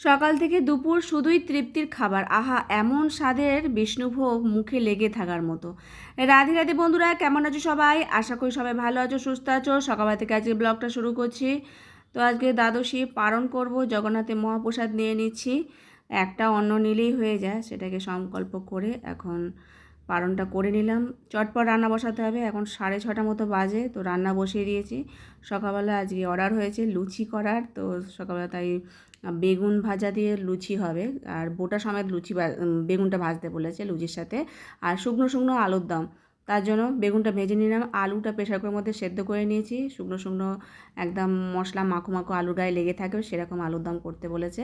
সকাল থেকে দুপুর শুধুই তৃপ্তির খাবার। আহা, এমন স্বাদের বিষ্ণুভোগ মুখে লেগে থাকার মতো। রাধে রাধে বন্ধুরা, কেমন আছো সবাই? আশা করি সবাই ভালো আছো, সুস্থ আছো। সকালবেলা থেকে আজকে ব্লগটা শুরু করছি। তো আজকে দ্বাদশী পালন করব জগন্নাথে মহাপ্রসাদ নিয়ে নিচ্ছি। একটা অন্ন নিলেই হয়ে যায়, সেটাকে সংকল্প করে এখন পালনটা করে নিলাম। চটপট রান্না বসাতে হবে। এখন সাড়ে ছটা মতো বাজে, তো রান্না বসিয়ে দিয়েছি। সকালবেলা আজকে অর্ডার হয়েছে লুচি করার, তো সকালবেলা তাই বেগুন ভাজা দিয়ে লুচি হবে। আর বোটা সমেত লুচি বেগুনটা ভাজতে বলেছে লুচির সাথে। আর শুকনো শুকনো আলুর দম। তার জন্য বেগুনটা ভেজে নিলাম, আলুটা প্রেশার কুকারের মধ্যে সেদ্ধ করে নিয়েছি। শুকনো শুকনো একদম মশলা মাখো মাখো আলুর গায়ে লেগে থাকবে, সেরকম আলুর দম করতে বলেছে।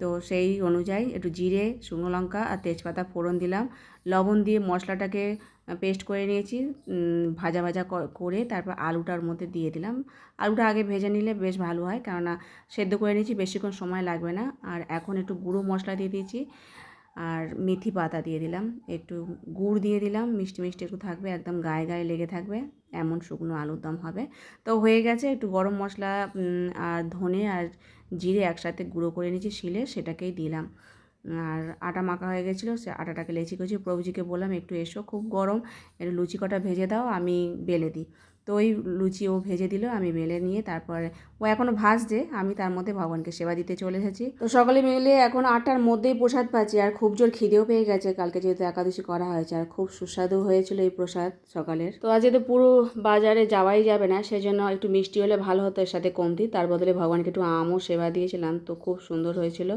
তো সেই অনুযায়ী একটু জিরে, শুকনো লঙ্কা আর তেজপাতা ফোড়ন দিলাম। লবণ দিয়ে মশলাটাকে পেস্ট করে নিয়েছি ভাজা ভাজা করে তারপর আলুটার মধ্যে দিয়ে দিলাম। আলুটা আগে ভেজে নিলে বেশ ভালো হয়, কেননা সেদ্ধ করে নিয়েছি, বেশিক্ষণ সময় লাগবে না। আর এখন একটু গুঁড়ো মশলা দিয়ে দিয়েছি। আর মেথি পাতা দিয়ে দিলাম। একটু গুড় দিয়ে দিলাম। মিষ্টি মিষ্টি একটু থাকবে, একদম গায়ে গায়ে লেগে থাকবে। এমন শুকনো আলুর দম হবে। তো হয়ে গেছে, একটু গরম মশলা আর ধনে আর জিরে একসাথে গুঁড়ো করে নিয়েছি, শিলে সেটাকেই দিলাম। আর আটা মাখা হয়ে গেছিল, সে আটাটাকে লেচি করছি প্রভুজিকে বললাম, একটু এসো, খুব গরম, একটু লুচি কটা ভেজে দাও, আমি বেলে দিই। তো ওই লুচি ও ভেজে দিল, আমি মেলে নিয়ে তারপরে ও এখনও ভাজছে, আমি তার মধ্যে ভগবানকে সেবা দিতে চলে এসেছি। তো সকলে মিলে এখন আটটার মধ্যেই প্রসাদ পাচ্ছি, আর খুব জোর খিদেও পেয়ে গেছে, কালকে যেহেতু একাদশী করা হয়েছে, আর খুব সুস্বাদু হয়েছিল এই প্রসাদ সকালের। তো আজকে তো পুরো বাজারে যাওয়াই যাবে না, সেজন্য একটু মিষ্টি হলে ভালো হতো, এর সাথে কমতি, তার বদলে ভগবানকে একটু আমও সেবা দিয়েছিলাম, তো খুব সুন্দর হয়েছিল।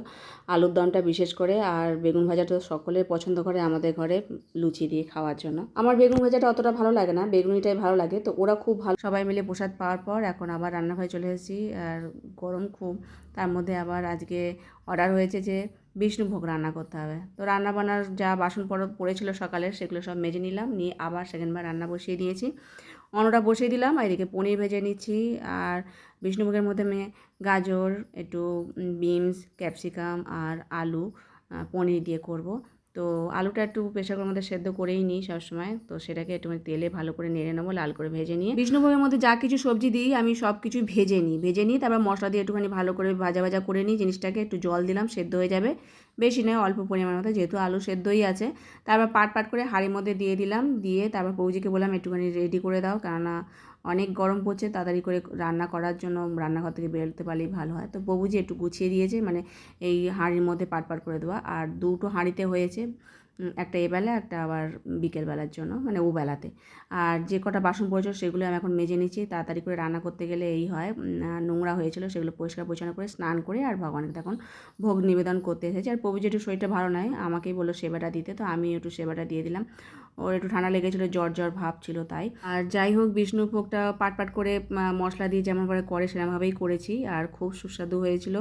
আলুর দমটা বিশেষ করে, আর বেগুন ভাজাটা তো সকলে পছন্দ করে আমাদের ঘরে, লুচি দিয়ে খাওয়ার জন্য। আমার বেগুন ভাজাটা অতটা ভালো লাগে না, বেগুনিটাই ভালো লাগে, তো ওরা খুব ভালো। সবাই মিলে প্রসাদ পাওয়ার পর এখন আবার রান্নাঘরে চলে এসেছি। আর গরম খুব, তার মধ্যে আবার আজকে অর্ডার হয়েছে যে বিষ্ণুভোগ রান্না করতে হবে। তো রান্না বান্নার যা বাসন পড়, পড়েছিল সকালে সেগুলো সব মেজে নিলাম, নিয়ে আবার সেকেন্ডবার রান্না বসিয়ে দিয়েছি। অন্নটা বসিয়ে দিলাম, আর এদিকে পনির ভেজে নিচ্ছি। আর বিষ্ণুভোগের মধ্যে আমি গাজর, একটু বিনস, ক্যাপসিকাম আর আলু পনির দিয়ে করব। তো আলুটা একটু প্রেশার কুকারের মধ্যে সেদ্ধ করেই নিই সবসময়। তো সেটাকে একটু তেলে ভালো করে নেড়ে নেব, লাল করে ভেজে নিয়ে। বিষ্ণুভোগের মধ্যে যা কিছু সবজি দিই, আমি সব কিছু ভেজে নিই। ভেজে নিই তারপর মশলা দিয়ে একটুখানি ভালো করে ভাজা ভাজা করে নিই। জিনিসটাকে একটু জল দিলাম, সেদ্ধ হয়ে যাবে। বেশি নয়, অল্প পরিমাণ মতো, যেহেতু আলু সেদ্ধই আছে। তারপর পাট পাট করে হাঁড়ির মধ্যে দিয়ে দিলাম, দিয়ে তারপর বৌজিকে বললাম, একটুখানি রেডি করে দাও, কেননা অনেক গরম পড়ছে, তাড়াতাড়ি করে রান্না করার জন্য রান্নাঘর থেকে বেরোতে পারলেই ভালো হয়। তো বৌজি একটু গুছিয়ে দিয়েছে মানে এই হাঁড়ির মধ্যে পাট পাট করে দেওয়া। আর দুটো হাঁড়িতে হয়েছে একটা এবেলা একটা আবার বিকেলবেলার জন্য মানে ও বেলাতে। আর যে কটা বাসন পড়েছিল সেগুলো আমি এখন মেজে নিচ্ছি। তাড়াতাড়ি করে রান্না করতে গেলে এই হয় নোংরা হয়েছিল, সেগুলো পরিষ্কার পরিচ্ছন্ন করে স্নান করে আর ভগবানকে তখন ভোগ নিবেদন করতে এসেছি। আর প্রভু একটু শরীরটা ভালো নয়, আমাকেই বলল সেবাটা দিতে, তো আমি একটু সেবাটা দিয়ে দিলাম। ওর একটু ঠান্ডা লেগেছিলো, জ্বর জ্বর ভাব ছিল তাই। আর যাই হোক, বিষ্ণুভোগটা পাট পাট করে মশলা দিয়ে যেমন করে করে সেরকমভাবেই করেছি, আর খুব সুস্বাদু হয়েছিল।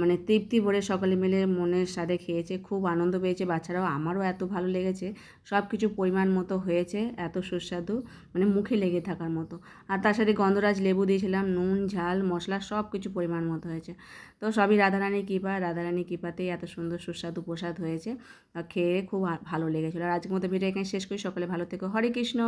মানে তৃপ্তি ভরে সকলে মিলে মনের স্বাদে খেয়েছে, খুব আনন্দ পেয়েছে বাচ্চারাও, আমারও এত ভালো লেগেছে। সব কিছু পরিমাণ মতো হয়েছে, এত সুস্বাদু মানে মুখে লেগে থাকার মতো। আর তার সাথে গন্ধরাজ লেবু দিয়েছিলাম, নুন, ঝাল, মশলা সব কিছু পরিমাণ মতো হয়েছে। তো সবই রাধারানীর কৃপা রাধারানীর কৃপাতেই এত সুন্দর সুস্বাদু প্রসাদ হয়েছে খেয়ে খুব ভালো লেগেছিলো। আর আজকের মতো ভিডিও এখানে শেষ করি সকলে ভালো থেকো। হরে কৃষ্ণ।